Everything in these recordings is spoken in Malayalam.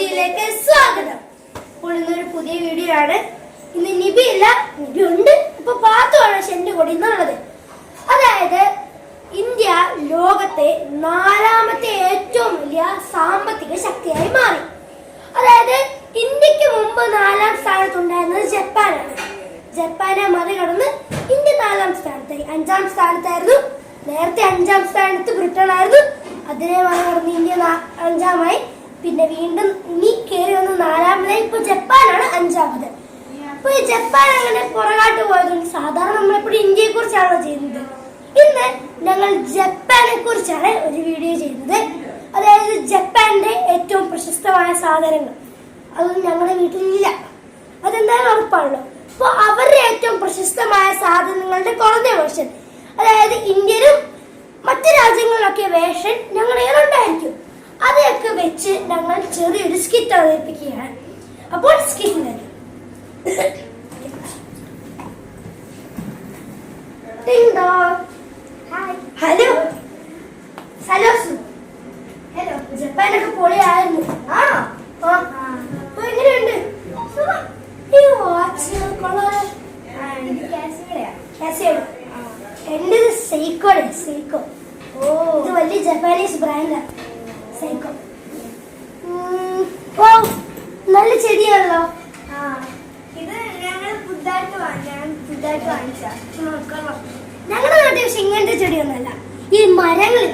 വീഡിയോയിലേക്ക് സ്വാഗതം. ഇപ്പോൾ ഇന്നൊരു പുതിയ വീഡിയോ ആണ്. ഇന്ന് നിബി ഇല്ല നിബി ഉണ്ട് ഇപ്പൊ പാത്തുമാണ് പക്ഷെ എന്റെ കൂടെ ഇന്നുള്ളത്. അതായത് ഇന്ത്യ ലോകത്തെ നാലാമത്തെ ഏറ്റവും വലിയ സാമ്പത്തിക ശക്തിയായി മാറി. അതായത് ഇന്ത്യയ്ക്ക് മുമ്പ് നാലാം സ്ഥാനത്തുണ്ടായിരുന്നത് ജപ്പാനാണ്. ജപ്പാനെ മറികടന്ന് ഇന്ത്യ നാലാം സ്ഥാനത്തായി. അഞ്ചാം സ്ഥാനത്തായിരുന്നു. നേരത്തെ അഞ്ചാം സ്ഥാനത്ത് ബ്രിട്ടൻ ആയിരുന്നു അതിനെ മറികടന്ന് ഇന്ത്യ അഞ്ചാമായി. പിന്നെ വീണ്ടും ഇനി കയറി വന്ന് നാലാമത് ഇപ്പൊ ജപ്പാനാണ് അഞ്ചാമത്. അപ്പൊ ഈ ജപ്പാൻ അങ്ങനെ പുറകാട്ട് പോയതുകൊണ്ട് സാധാരണ നമ്മളെപ്പോഴും ഇന്ത്യയെ കുറിച്ചാണോ ചെയ്യുന്നത്. ഇന്ന് ഞങ്ങൾ ജപ്പാനെ കുറിച്ചാണ് ഒരു വീഡിയോ ചെയ്യുന്നത്. അതായത് ജപ്പാന്റെ ഏറ്റവും പ്രശസ്തമായ സാധനങ്ങൾ. അതൊന്നും ഞങ്ങളുടെ വീട്ടിലില്ല. അതെന്തായാലും ഉറപ്പാണല്ലോ? അപ്പൊ അവരുടെ ഏറ്റവും പ്രശസ്തമായ സാധനങ്ങളുടെ കുറഞ്ഞ വേർഷൻ. അതായത് ഇന്ത്യയിലും മറ്റു രാജ്യങ്ങളിലൊക്കെ വേർഷൻ അതൊക്കെ വെച്ച് ഞങ്ങൾ ചെറിയൊരു സ്കിറ്റ് അവതരിപ്പിക്കുകയാണ്. അപ്പോൾ സ്കിറ്റിലേക്ക് ഹലോ. Hello hello. ജപ്പാനൊക്കെ പൊളിയായിരുന്നു. ആണോ ആ അപ്പൊ എങ്ങനെയുണ്ട്? സുഖം. ഈ വാച്ച് എന്റെ സൈക്കോ സെയ്ക്കോ ഓ. ഇത് വലിയ ജപ്പാനീസ് ബ്രാൻഡാണ് സൈക്കോ നല്ല ചെടിയാണല്ലോ. ഇത് ഞങ്ങൾ പുതുതായിട്ട് വാങ്ങി ഞാൻ പുതുതായിട്ട് വാങ്ങിച്ച. ഞങ്ങളുടെ നാട്ടിൽ പക്ഷെ ഇങ്ങനത്തെ ചെടിയൊന്നുമല്ല. ഈ മരങ്ങൾ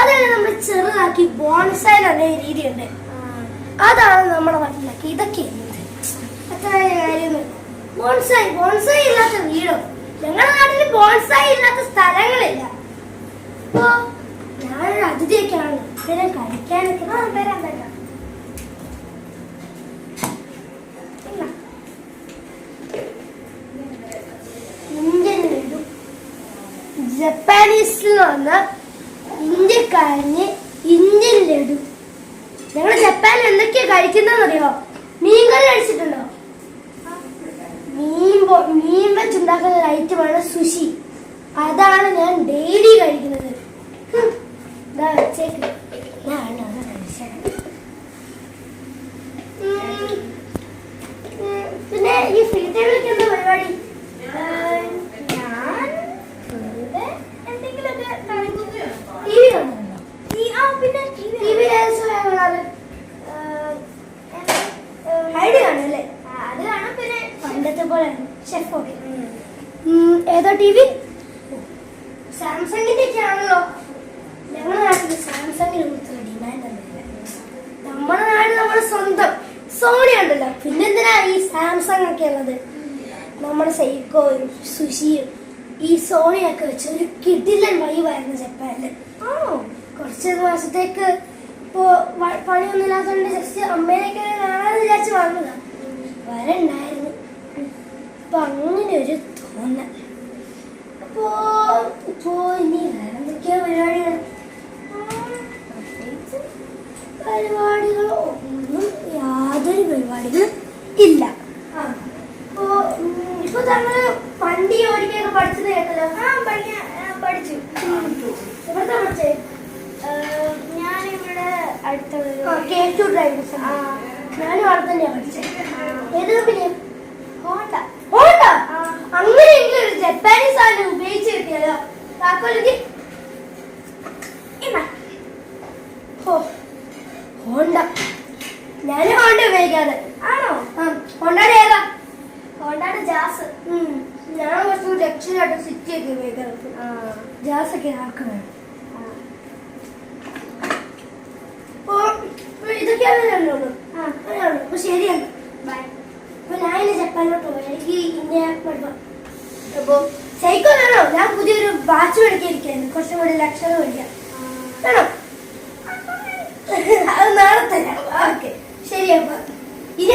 അതാണ് നമ്മൾ ചെറുതാക്കി ബോൺസായി നല്ല രീതിയുണ്ട്. അതാണ് നമ്മുടെ നാട്ടിലൊക്കെ ഇതൊക്കെ അത്ര കാര്യമൊന്നും ബോൺസായി ബോൺസായി ഇല്ലാത്ത വീടോ? ഞങ്ങളുടെ നാട്ടിൽ ബോൺസായി ഇല്ലാത്ത സ്ഥലങ്ങളില്ല. അപ്പോ ഞാനൊരു അതിഥിയൊക്കെയാണ്. ഇത്തരം കഴിക്കാനൊക്കെ വരാൻ വരാം വരാം ഇല്ല. ഇന്ത്യൻ ലഡു ജപ്പാനീസിൽ വന്ന ഇന്ത്യക്കാരന് ഇന്ത്യൻ ലഡു. ഞങ്ങൾ ജപ്പാനിൽ എന്തൊക്കെയാ കഴിക്കുന്നതെന്നറിയോ? മീൻ കറി കഴിച്ചിട്ടുണ്ടോ? മീൻ മീൻ വെച്ചുണ്ടാക്കുന്ന ഐറ്റമാണ് സുഷി. അതാണ് ഞാൻ ഡെയിലി കഴിക്കുന്നത്. ഇതാ വെച്ചേക്ക്. ഞാൻ അത് കഴിച്ചേക്കാം. ഉം. ഉം. പിന്നെ ഈ ഫ്രീ ടൈമിലൊക്കെ എന്താ പരിപാടി ഞാൻ വെറുതെ എന്തെങ്കിലുമൊക്കെ കളിക്കുന്നു ടി വി കാണുന്നുണ്ടോ ഈ- ആ പിന്നെ ടി വി കാണാറ് ഹൈഡ് കാണുമല്ലേ അത് കാണും പിന്നെ പോലെ ഷെഫ് ഒക്കെ. ഏതോ ടി വി സാംസങ്ങിന്റെ ഒക്കെ ആണല്ലോ ഞങ്ങളുടെ നാട്ടിൽ സാംസങ്ങിന് കൊടുത്തുള്ള ഡിമാൻഡ് ഒന്നുമില്ല നമ്മുടെ നാട് നമ്മുടെ സ്വന്തം. സോണി ഉണ്ടല്ലോ. പിന്നെന്തിനാ ഈ സാംസങ് ഒക്കെ ഉള്ളത്? നമ്മുടെ സൈക്കോയും സുഷിയും ഈ സോണിയൊക്കെ വെച്ച് ഒരു കിടിലൻ വൈവായിരുന്നു ജപ്പാനിൽ. ആണോ? കുറച്ച് മാസത്തേക്ക് ഇപ്പോ പണിയൊന്നും ഇല്ലാത്തതുകൊണ്ട് ജസ്റ്റ് അമ്മേനെയൊക്കെ കാണാന്ന് വിചാരിച്ച് വന്നതാ. വരണ്ടായിരുന്നു അപ്പൊ അങ്ങനെ ഒരു തോന്നൽ. അപ്പോ ഇപ്പോ ഇനി വേറെ എന്തൊക്കെയാ പരിപാടികൾ? പരിപാടികൾ ഒന്നും യാതൊരു പരിപാടികളും ഇല്ല. ആ ഇപ്പോ ഉം, ഇപ്പൊ താങ്കൾ വണ്ടി ഓടിക്കൊക്കെ പഠിച്ചത് കേട്ടല്ലോ? ആ പഠിക്കാൻ പഠിച്ചു. എവിടുത്തെ പഠിച്ചേ. ഞാനിവിടെ ടു ഡ്രൈവിംഗ് ഞാനും അവിടെ തന്നെയാ പഠിച്ചത് ഏത് കമ്പനിയാ ഹോണ്ട ഹോണ്ട ആ. അങ്ങനെയെങ്കിലും ഒരു ജപ്പാനീസ് സാധനം ഉപയോഗിച്ച് കിട്ടിയല്ലോ താക്കോലേക്ക് ഓ ഹോണ്ട. ഞാൻ ഹോണ്ട ഉപയോഗിക്കാറ്. ആണോ? ഹോണ്ടയുടെ ഏതാ? ഹോണ്ടയുടെ ജാസ്. ഞാൻ കുറച്ച് ലക്ഷ്യമായിട്ട് സിറ്റി ഒക്കെ ഉപയോഗിക്കാറുണ്ട്. ജാസ് ഒക്കെ ആക്കുന്നത് ആ. ഇതൊക്കെയാണ് ഞാനുള്ളൂ അപ്പൊ ശരിയാണ്. ബൈ. അപ്പൊ ഞാൻ ഇനി ജപ്പാനിലോട്ട് പോകാം. എനിക്ക് ഇന്ത്യ പഠിക്കാം. അപ്പൊ സൈക്കോ വേണോ? ഞാൻ പുതിയൊരു വാച്ച് മേടിക്കാതിരിക്കായിരുന്നു കുറച്ചും കൂടി ലക്ഷണം മേടിക്കാം. വേണോ? നാളെ തരാം ഓക്കെ. ശരി അപ്പൊ.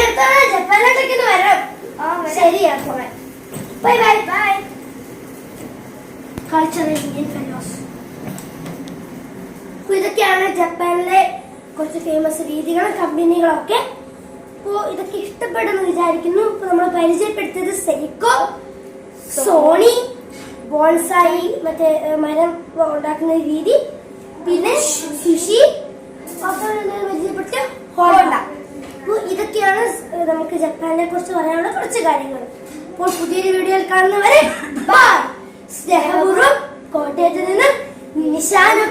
അടുത്ത ജപ്പാനിലോട്ടൊക്കെ ഒന്ന് വരാം. ശരി അപ്പൊ. Bye bye bye. Cultural Indian fellows ഇതൊക്കെയാണ് ജപ്പാനിലെ കുറച്ച് ഫേമസ് രീതികളും കമ്പനികളും ഒക്കെ. അപ്പോ ഇതൊക്കെ ഇഷ്ടപ്പെടുന്നു വിചാരിക്കുന്നു. ഇപ്പൊ നമ്മൾ പരിചയപ്പെടുത്തിയത് സെയ്ക്കോ സോണി ബോൺസായി മറ്റേ മരം ഉണ്ടാക്കുന്ന രീതി. പിന്നെ സുഷി അപ്പൊ ഇതൊക്കെ നമുക്ക് ജപ്പാനെ കുറിച്ച് പറയാനുള്ള കുറച്ച് കാര്യങ്ങൾ. അപ്പോൾ പുതിയൊരു വീഡിയോയിൽ കാണുന്നവരെ ബൈ സ്നേഹപൂർവം കോട്ടയത്ത് നിന്ന് നിശാനം